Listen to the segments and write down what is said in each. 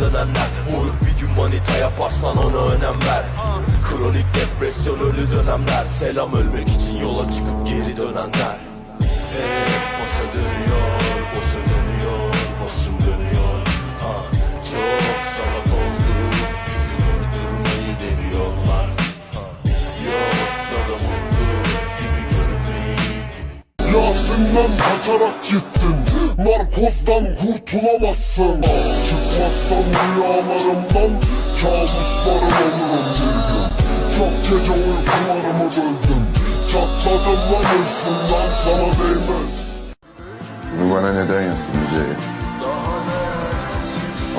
dönenler Moruk bir gün manita yaparsan ona önem ver. Kronik depresyon ölü dönemler Selam ölmek için yola çıkıp geri dönenler. Hep başa dönüyor, Yasin'den kaçarak gittin Narkozdan kurtulamazsın Çıkmazsan rüyalarımdan Kabuslarım olurum bir gün Çok gece uykularımı böldüm Çatladım lan hırsından sana değmez Bunu bana neden yaptın Müzeyyen?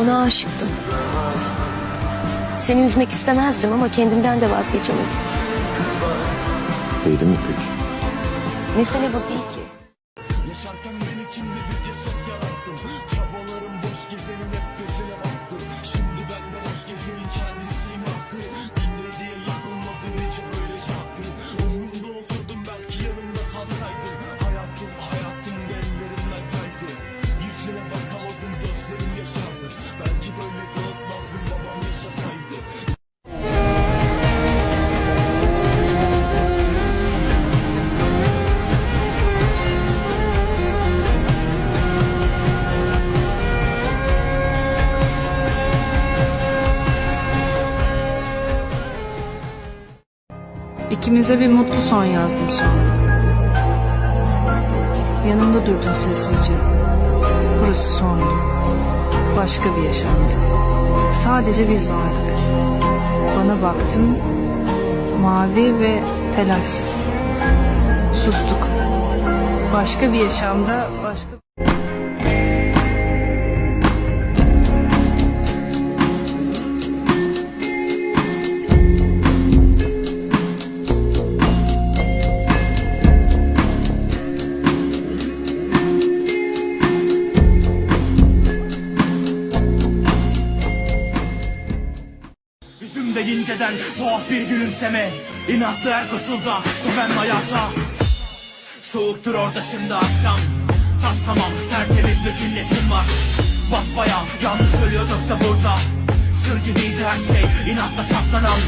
Ona aşıktım. Seni üzmek istemezdim ama kendimden de vazgeçemedim. Değdi mi peki? Mesele bu değil ki. Sharkan İkimize bir mutlu son yazdım sonra. Yanımda durdun sessizce. Burası sondu. Başka bir yaşamdı. Sadece biz vardık. Bana baktın, mavi ve telaşsız. Sustuk. Başka bir yaşamda başka... Yüzümde inceden tuhaf bir gülümseme İnatlı her koşulda seven hayata Soğuktur orada şimdi akşam Taslamam tertemiz bir cinnetim var Basbaya yanlış ölüyorduk da burada Sır gibiydi her şey inatla saklanan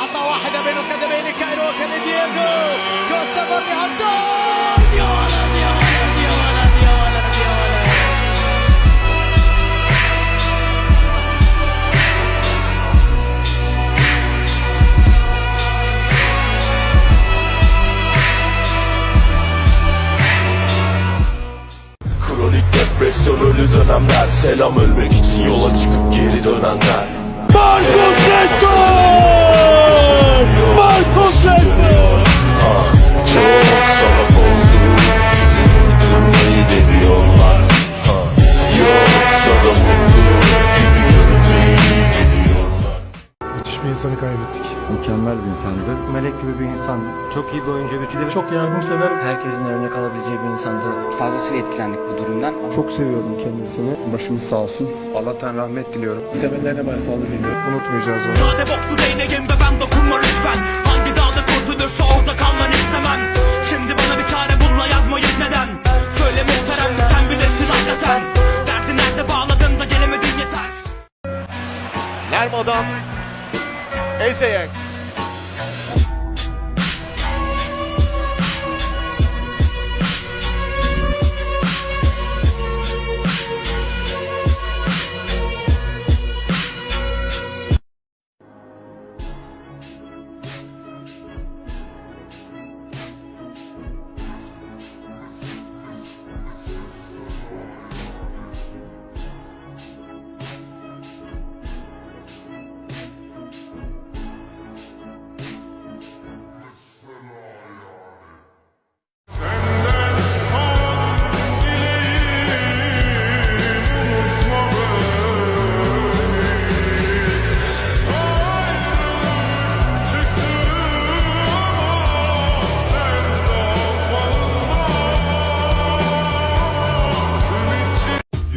أعطى واحدة بين قدمين كايروكا لدييغو كوستا مري ölü dönemler Selam ölmek için yola çıkıp geri dönenler Marcos Rashford! Marcos Rashford! Çok kaybettik. Mükemmel bir insandı. Melek gibi bir insandı. Çok iyi bir oyuncu. Bir de çok yardımsever. herkesin örnek alabileceği bir insandı. Fazlasıyla etkilendik bu durumdan. Çok seviyordum kendisini. Başımız sağ olsun. Allah'tan rahmet diliyorum. Sevenlerine başsağlığı diliyorum. Unutmayacağız onu. Sade boklu değneğim ve ben dokunma lütfen Hangi dağda kurtulursa orada kalman istemem Şimdi bana bir çare SAX.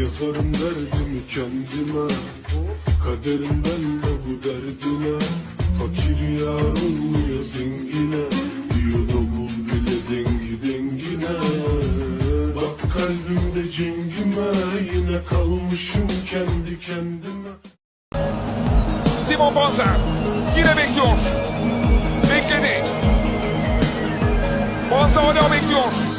Yazarım derdimi kendime. Kaderim ben de bu derdine. Fakir yarulmuyor zengine? Diyor davul bile dengi dengine. Bak kalbimde cengime. Yine kalmışım kendi kendime. Simon Banzer yine bekliyor. Bekledi. Banzer hala bekliyor.